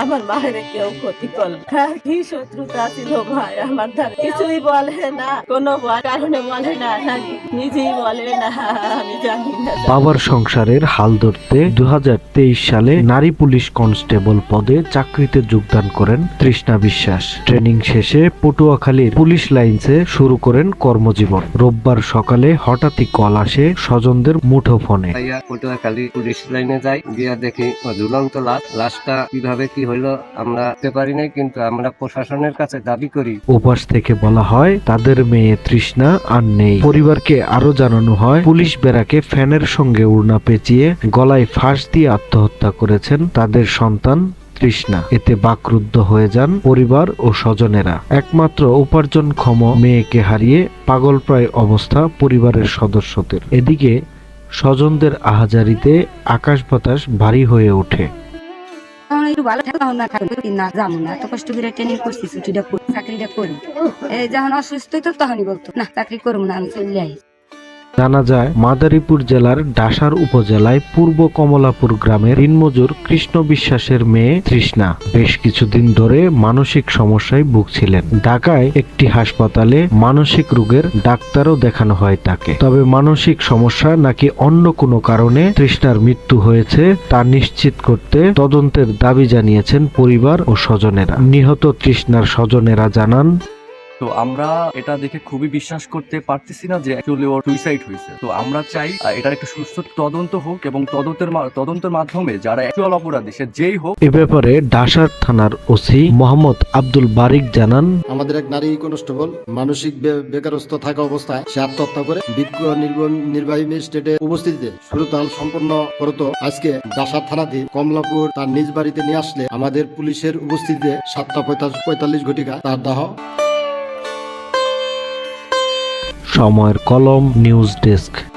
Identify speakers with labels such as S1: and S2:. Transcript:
S1: আমার মায়ের কেউ ক্ষতি করল হ্যাঁ কি শত্রুতা ছিল ভাই আমার দ্বারা? কিছুই বলে না কোনো কারণে বলে না নিজেই বলে না আমি জানি না।
S2: বাবার সংসারের হাল ধরতে দু সালে নারী পুলিশ কনস্টেবল পদে চাকরিতে যোগদান করেন তৃষ্ণা বিশ্বাস। ট্রেনিং শেষে পটুয়াখালীর পুলিশ লাইন্সে শুরু করেন কর্মজীবন। রোববার সকালে হঠাৎই কল আসে স্বজনদের মুঠো
S3: ফোনে পটুয়াখালী পুলিশ লাইনে যাই গিয়া দেখি ঝুলন্ত লাশ। লাশটা কীভাবে কি হইল আমরা বুঝতে পারি নাই, কিন্তু আমরা প্রশাসনের কাছে দাবি করি।
S2: ওপাশ থেকে বলা হয়, তাদের মেয়ে তৃষ্ণা আর নেই। পরিবারকে আরও জানানো হয়, পুলিশ বেড়াকে ফ্যানের সঙ্গে উড়না পেঁচিয়ে গলায় ফাঁস দিয়ে আত্মহত্যা করেছেন তাদের সন্তান তৃষ্ণা। এতে বাকরুদ্ধ হয়ে যান পরিবার ও স্বজনেরা। একমাত্র উপার্জনক্ষম মেয়েকে হারিয়ে পাগলপ্রায় অবস্থা পরিবারের সদস্যদের। এদিকে স্বজনদের আহাজারিতে আকাশ বাতাস ভারী হয়ে ওঠে।
S4: একটু ভালো তখন না থাকবে না, যাব না। এত কষ্ট করে ট্রেনিং করছি, ছুটিটা করি, চাকরিটা করি। এই যখন অসুস্থ তো তখনই বলতো, না, চাকরি করব না, আমি চলে যাই
S2: জানা যায়, মাদারীপুর জেলার ডাসার উপজেলায় পূর্ব কমলাপুর গ্রামের দিনমজুর কৃষ্ণ বিশ্বাসের মেয়ে তৃষ্ণা। বেশ কিছুদিন ধরে মানসিক সমস্যায় ভুগছিলেন। ঢাকায় একটি হাসপাতালে মানসিক রোগের ডাক্তারও দেখানো হয় তাকে। তবে মানসিক সমস্যা নাকি অন্য কোনো কারণে তৃষ্ণার মৃত্যু হয়েছে তা নিশ্চিত করতে তদন্তের দাবি জানিয়েছেন পরিবার ও স্বজনেরা। নিহত তৃষ্ণার স্বজনেরা জানান
S5: তো আমরা এটা দেখে খুবই বিশ্বাস করতে পারতেছি না যে অ্যাকচুয়ালি ওর সুইসাইড হয়েছে। তো আমরা চাই এটার একটা সুস্থ তদন্ত হোক এবং তদন্তের তদন্তের মাধ্যমে যারা অ্যাকচুয়াল অপরাধী সে যেই হোক
S2: এ ব্যাপারে ডাসার থানার ওসি মোহাম্মদ আব্দুল বারিক জানান
S6: আমাদের এক নারী কনস্টেবল মানসিক বেকারস্থ থাকা অবস্থায় সে আত্মহত্যা করে বিজ্ঞ নির্বাহী ম্যাজিস্ট্রেটের উপস্থিতিতে সুরতাল সম্পন্ন করত। আজকে ডাসার থানাতে কমলাপুর তার নিজ বাড়িতে নিয়ে আসলে আমাদের পুলিশের উপস্থিতিতে সাতটা পঁয়তাল্লিশ ঘটিকা তার দাহ
S2: সময়ের কলম নিউজ ডেস্ক।